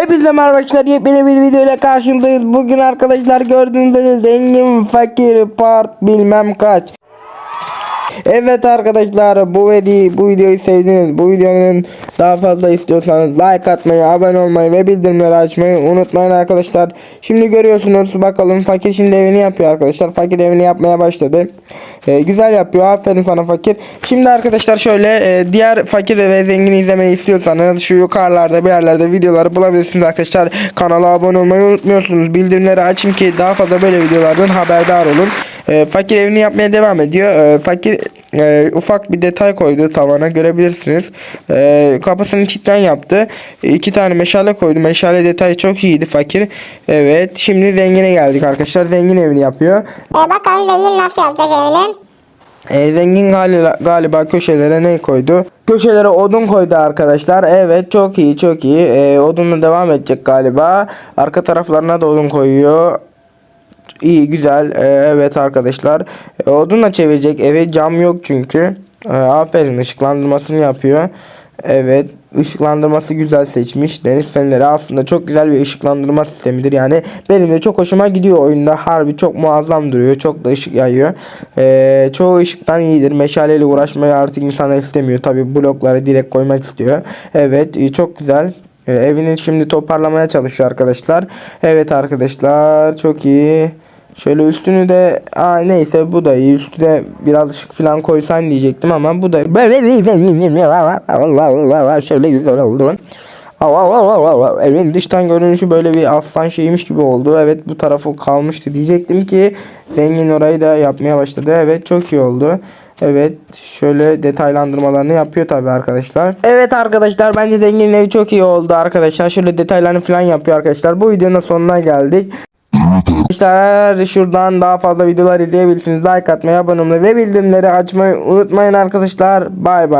Hepinize merhaba arkadaşlar yepyeni bir video ile karşınızdayız. Bugün arkadaşlar gördüğünüz zengin fakir part bilmem kaç. Evet arkadaşlar bu video bu videoyu sevdiniz. Bu videonun daha fazla istiyorsanız like atmayı, abone olmayı ve bildirimleri açmayı unutmayın arkadaşlar. Şimdi görüyorsunuz bakalım fakir şimdi evini yapıyor arkadaşlar. Fakir evini yapmaya başladı. Ee, güzel yapıyor. Aferin sana fakir. Şimdi arkadaşlar şöyle e, diğer fakir ve zengin izlemeyi istiyorsanız şu yukarılarda bir yerlerde videoları bulabilirsiniz arkadaşlar. Kanala abone olmayı unutmuyorsunuz. Bildirimleri açın ki daha fazla böyle videolardan haberdar olun. E, fakir evini yapmaya devam ediyor. E, fakir e, ufak bir detay koydu tavana görebilirsiniz. E, kapısını çitten yaptı. E, iki tane meşale koydu. Meşale detayı çok iyiydi fakir. Evet şimdi zengine geldik arkadaşlar. Zengin evini yapıyor. E, bakalım zengin nasıl yapacak evini? E, zengin galiba, galiba köşelere ne koydu? Köşelere odun koydu arkadaşlar. Evet çok iyi çok iyi. E, odunla devam edecek galiba. Arka taraflarına da odun koyuyor. İyi güzel. E, evet arkadaşlar. E, odunla çevirecek eve cam yok çünkü. E, aferin ışıklandırmasını yapıyor. Evet ışıklandırması güzel seçmiş. Deniz feneri aslında çok güzel bir ışıklandırma sistemidir. Yani benim de çok hoşuma gidiyor oyunda. Harbi çok muazzam duruyor. Çok da ışık yayıyor. E, çoğu ışıktan iyidir. Meşaleyle uğraşmayı artık insan istemiyor. Tabi blokları direkt koymak istiyor. Evet e, çok güzel. E, evini şimdi toparlamaya çalışıyor arkadaşlar. Evet arkadaşlar çok iyi. Şöyle üstünü de aa, neyse bu da iyi. Üstü de biraz ışık falan koysan diyecektim ama bu da böyle şöyle güzel oldu. Evin dıştan görünüşü böyle bir aslan şeymiş gibi oldu. Evet bu tarafı kalmıştı. Diyecektim ki zengin orayı da yapmaya başladı. Evet çok iyi oldu. Evet şöyle detaylandırmalarını yapıyor tabi arkadaşlar. Evet arkadaşlar bence zenginin evi çok iyi oldu arkadaşlar. Şöyle detaylarını falan yapıyor arkadaşlar. Bu videonun sonuna geldik. Arkadaşlar şuradan daha fazla videolar izleyebilirsiniz. Like atmayı, abone olmayı ve bildirimleri açmayı unutmayın arkadaşlar. Bay bay.